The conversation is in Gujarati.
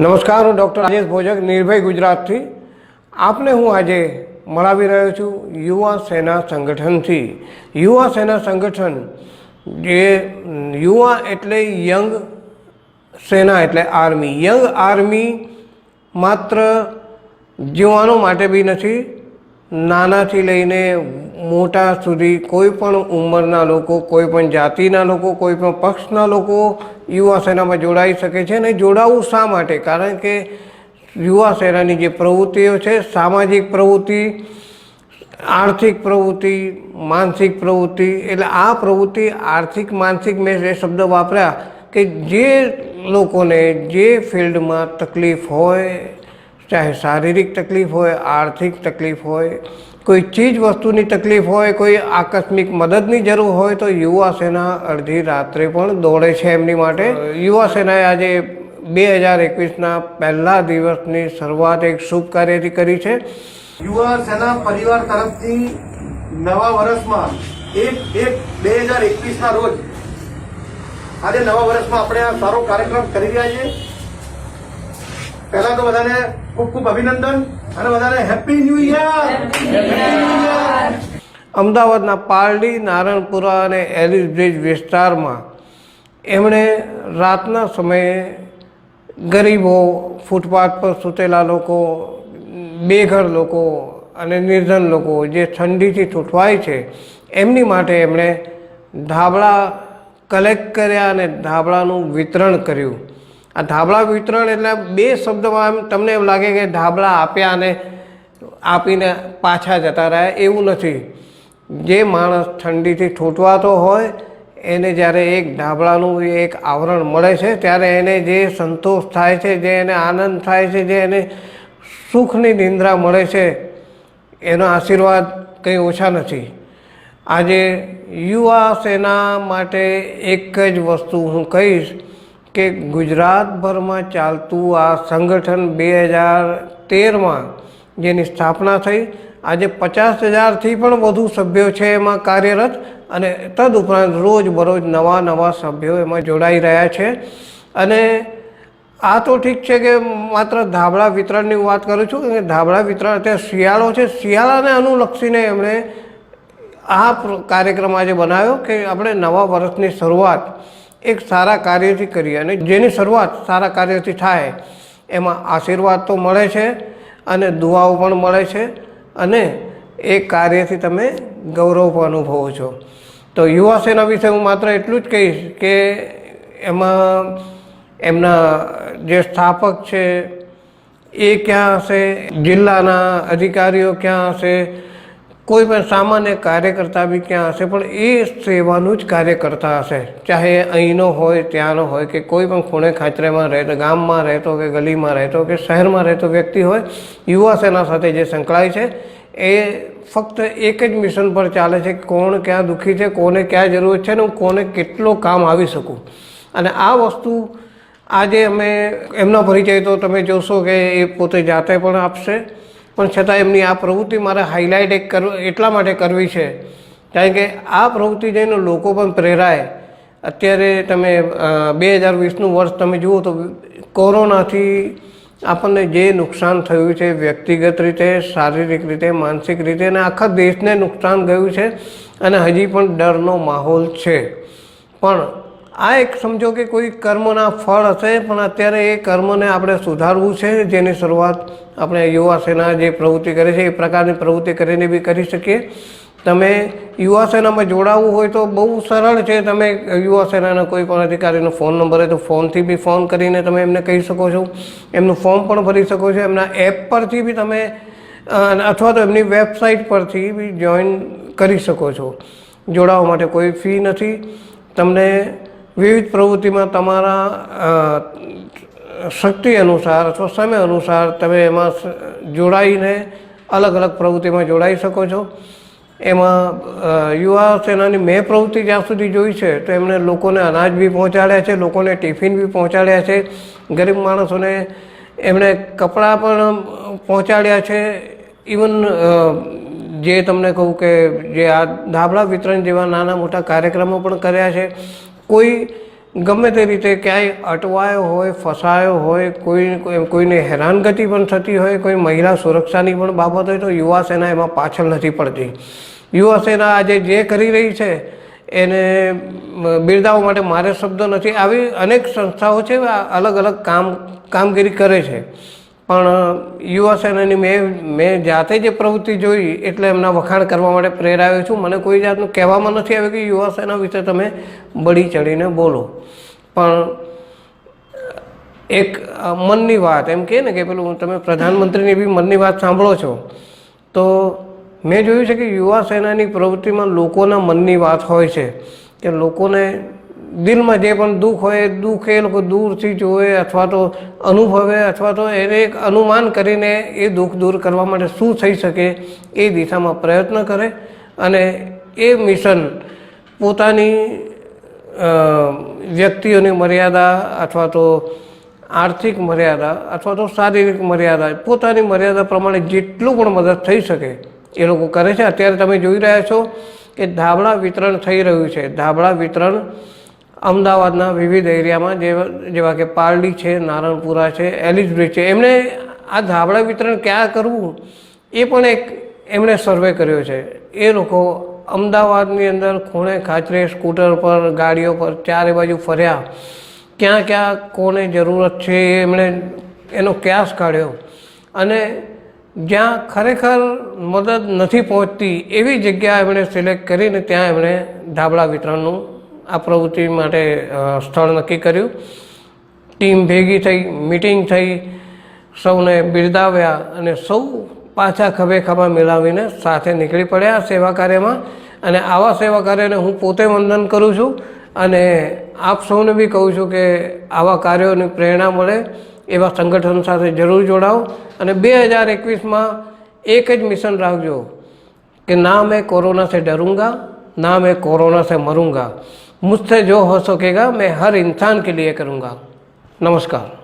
નમસ્કાર, હું ડૉક્ટર રાજેશ ભોજક, નિર્ભય ગુજરાતથી. આપને હું આજે મળાવી રહ્યો છું યુવા સેના સંગઠનથી. યુવા સેના સંગઠન જે યુવા એટલે યંગ સેના એટલે આર્મી. યંગ આર્મી માત્ર જીવાનો માટે બી નથી નાનાથી લઈને મોટા સુધી કોઈ પણ ઉંમરના લોકો, કોઈ પણ જાતિના લોકો, કોઈ પણ પક્ષના લોકો યુવા સેનામાં જોડાઈ શકે છે અને જોડાવું શા માટે? કારણ કે યુવા સેનાની જે પ્રવૃત્તિઓ છે, સામાજિક પ્રવૃત્તિ, આર્થિક પ્રવૃત્તિ, માનસિક પ્રવૃત્તિ, એટલે આ પ્રવૃત્તિ આર્થિક, માનસિક મેં એ શબ્દ વાપર્યા કે જે લોકોને જે ફિલ્ડમાં તકલીફ હોય ચાહે શારીરિક તકલીફ હોય, આર્થિક તકલીફ હોય, કોઈ ચીજ વસ્તુની તકલીફ હોય, કોઈ આકસ્મિક મદદની જરૂર હોય તો યુવા સેના અડધી રાત્રે પણ દોડે છે એમની માટે. યુવા સેનાએ આજે બે હજાર એકવીસના પહેલા દિવસની શરૂઆત એક શુભ કાર્યથી કરી છે. યુવા સેના પરિવાર તરફથી નવા વર્ષમાં એક એક, બે હજાર એકવીસના રોજ આજે નવા વર્ષમાં આપણે આ સારો કાર્યક્રમ કરી રહ્યા છીએ. પહેલા તો બધાને ખૂબ ખૂબ અભિનંદન અને વધારે હેપી ન્યૂ યર અમદાવાદના પારડી નારણપુરા અને એલિસ બ્રિજ વિસ્તારમાં એમણે રાતના સમયે ગરીબો ફૂટપાથ પર સૂતેલા લોકો બેઘર લોકો અને નિર્ધન લોકો જે ઠંડીથી ઠૂંઠવાય છે એમની માટે એમણે ધાબળા કલેક્ટ કર્યા અને ધાબળાનું વિતરણ કર્યું. આ ધાબળા વિતરણ એટલે બે શબ્દમાં એમ તમને એમ લાગે કે ધાબળા આપ્યા અને આપીને પાછા જતા રહ્યા, એવું નથી. જે માણસ ઠંડીથી ઠૂંઠવાતો હોય, એને જ્યારે એક ધાબળાનું એક આવરણ મળે છે, ત્યારે એને જે સંતોષ થાય છે, જે એને આનંદ થાય છે, જે એને સુખની નિંદ્રા મળે છે, એનો આશીર્વાદ કંઈ ઓછા નથી. આજે યુવા સેના માટે એક જ વસ્તુ હું કહીશ કે ગુજરાતભરમાં ચાલતું આ સંગઠન બે હજાર તેરમાં જેની સ્થાપના થઈ, આજે પચાસ હજારથી પણ વધુ સભ્યો છે એમાં કાર્યરત અને તદુપરાંત રોજ બરોજ નવા નવા સભ્યો એમાં જોડાઈ રહ્યા છે. અને આ તો ઠીક છે કે માત્ર ધાબળા વિતરણની વાત કરું છું કે ધાબળા વિતરણ અત્યારે શિયાળો છે. શિયાળાને અનુલક્ષીને એમણે આ કાર્યક્રમ આજે બનાવ્યો કે આપણે નવા વર્ષની શરૂઆત એક સારા કાર્યથી કરીએ અને જેની શરૂઆત સારા કાર્યથી થાય, એમાં આશીર્વાદ તો મળે છે અને દુઆઓ પણ મળે છે અને એ કાર્યથી તમે ગૌરવ પણ અનુભવો છો. તો યુવા સેના વિશે હું માત્ર એટલું જ કહીશ કે એમાં એમના જે સ્થાપક છે એ ક્યાં હશે, જિલ્લાના અધિકારીઓ ક્યાં હશે કોઈ પણ સામાન્ય કાર્યકર્તા બી ક્યાં હશે, પણ એ સેવાનું જ કાર્ય કરતા હશે. ચાહે અહીંનો હોય, ત્યાંનો હોય, કે કોઈ પણ ખૂણે ખાંચરેમાં રહેતો, ગામમાં રહેતો, કે ગલીમાં રહેતો, કે શહેરમાં રહેતો વ્યક્તિ હોય, યુવા સેના સાથે જે સંકળાય છે, એ ફક્ત એક જ મિશન પર ચાલે છે, કોણ ક્યાં દુઃખી છે, કોને ક્યાં જરૂરત છે ને હું કોને કેટલો કામ આવી શકું. અને આ વસ્તુ આજે અમે, એમનો પરિચય તો તમે જોશો કે એ પોતે જાતે પણ આપશે. પણ છતાં એમની આ પ્રવૃત્તિ મારે હાઇલાઇટ એક એટલા માટે કરવી છે. કારણ કે આ પ્રવૃત્તિ જઈને લોકો પણ પ્રેરાય, અત્યારે તમે બે હજાર વીસનું વર્ષ તમે જુઓ તો કોરોનાથી આપણને જે નુકસાન થયું છે વ્યક્તિગત રીતે, શારીરિક રીતે, માનસિક રીતે અને આખા દેશને નુકસાન ગયું છે અને હજી પણ ડરનો માહોલ છે. પણ આ એક સમજો કે કોઈ કર્મના ફળ હશે, પણ અત્યારે એ કર્મને આપણે સુધારવું છે, જેની શરૂઆત આપણે યુવા સેના જે પ્રવૃત્તિ કરે છે, એ પ્રકારની પ્રવૃત્તિ કરીને બી કરી શકીએ. તમે યુવા સેનામાં જોડાવવું હોય તો બહુ સરળ છે, તમે યુવા સેનાના કોઈ પણ અધિકારીનો ફોન નંબર હોય તો ફોનથી બી ફોન કરીને તમે એમને કહી શકો છો. એમનું ફોર્મ પણ ભરી શકો છો, એમના એપ પરથી બી તમે અથવા તો એમની વેબસાઇટ પરથી બી જોઈન કરી શકો છો. જોડાવા માટે કોઈ ફી નથી. તમને વિવિધ પ્રવૃત્તિમાં તમારા શક્તિ અનુસાર અથવા સમય અનુસાર તમે એમાં જોડાઈને અલગ અલગ પ્રવૃત્તિમાં જોડાઈ શકો છો. એમાં યુવા સેનાની મેં પ્રવૃત્તિ જ્યાં સુધી જોઈ છે, તો એમણે લોકોને અનાજ બી પહોંચાડ્યા છે, લોકોને ટિફિન બી પહોંચાડ્યા છે. ગરીબ માણસોને એમણે કપડાં પણ પહોંચાડ્યા છે. ઇવન જે તમને કહું કે જે આ ધાબળા વિતરણ જેવા નાના મોટા કાર્યક્રમો પણ કર્યા છે. કોઈ ગમે તે રીતે ક્યાંય અટવાયો હોય, ફસાયો હોય, કોઈ કોઈ- કોઈને હેરાનગતિ પણ થતી હોય, કોઈ મહિલા સુરક્ષાની પણ બાબત હોય તો યુવા સેના એમાં પાછળ નથી પડતી. યુવા સેના આજે જે કરી રહી છે, એને બિરદાવવા માટે મારે શબ્દો નથી. આવી અનેક સંસ્થાઓ છે અલગ અલગ કામ કામગીરી કરે છે. પણ યુવા સેનાની મેં મેં જાતે જે પ્રવૃત્તિ જોઈ એટલે એમના વખાણ કરવા માટે પ્રેરાયો છું. મને કોઈ જાતનું કહેવામાં નથી આવ્યું કે યુવા સેના વિશે તમે બળી ચડીને બોલો. પણ એક મનની વાત, એમ કહે ને કે પેલું તમે પ્રધાનમંત્રીની બી મનની વાત સાંભળો છો, તો મેં જોયું છે કે યુવા સેનાની પ્રવૃત્તિમાં લોકોના મનની વાત હોય છે, કે લોકોને દિલમાં જે પણ દુઃખ હોય દુઃખ એ લોકો દૂરથી જોવે અથવા તો અનુભવે અથવા તો એને એક અનુમાન કરીને એ દુઃખ દૂર કરવા માટે શું થઈ શકે એ દિશામાં પ્રયત્ન કરે અને એ મિશન પોતાની વ્યક્તિઓની મર્યાદા અથવા તો આર્થિક મર્યાદા અથવા તો શારીરિક મર્યાદા, પોતાની મર્યાદા પ્રમાણે જેટલું પણ મદદ થઈ શકે એ લોકો કરે છે. અત્યારે તમે જોઈ રહ્યા છો કે ધાબળા વિતરણ થઈ રહ્યું છે. ધાબળા વિતરણ અમદાવાદના વિવિધ એરિયામાં જેવા કે પારડી છે, નારણપુરા છે એલિસ બ્રિજ છે એમણે આ ધાબળા વિતરણ ક્યાં કરવું? એ પણ એક એમણે સર્વે કર્યો છે. એ લોકો અમદાવાદની અંદર ખૂણે ખાચરે સ્કૂટર પર, ગાડીઓ પર ચારે બાજુ ફર્યા. ક્યાં ક્યાં કોને જરૂરત છે એમણે એનો ક્યાસ કાઢ્યો. અને જ્યાં ખરેખર મદદ નથી પહોંચતી એવી જગ્યા એમણે સિલેક્ટ કરીને ત્યાં એમણે ધાબળા વિતરણનું આ પ્રવૃત્તિ માટે સ્થળ નક્કી કર્યું. ટીમ ભેગી થઈ, મિટિંગ થઈ, સૌને બિરદાવ્યા અને સૌ પાછા ખભે ખભા મિલાવીને સાથે નીકળી પડ્યા સેવા કાર્યમાં. અને આવા સેવા કાર્યને હું પોતે વંદન કરું છું અને આપ સૌને બી કહું છું કે આવા કાર્યોની પ્રેરણા મળે, એવા સંગઠન સાથે જરૂર જોડાઓ. અને બે હજાર એકવીસમાં એક જ મિશન રાખજો કે ના મેં કોરોના સે ડરૂંગા, ના મેં કોરોના સે મરૂંગા. मुझसे जो हो सकेगा मैं हर इंसान के लिए करूंगा नमस्कार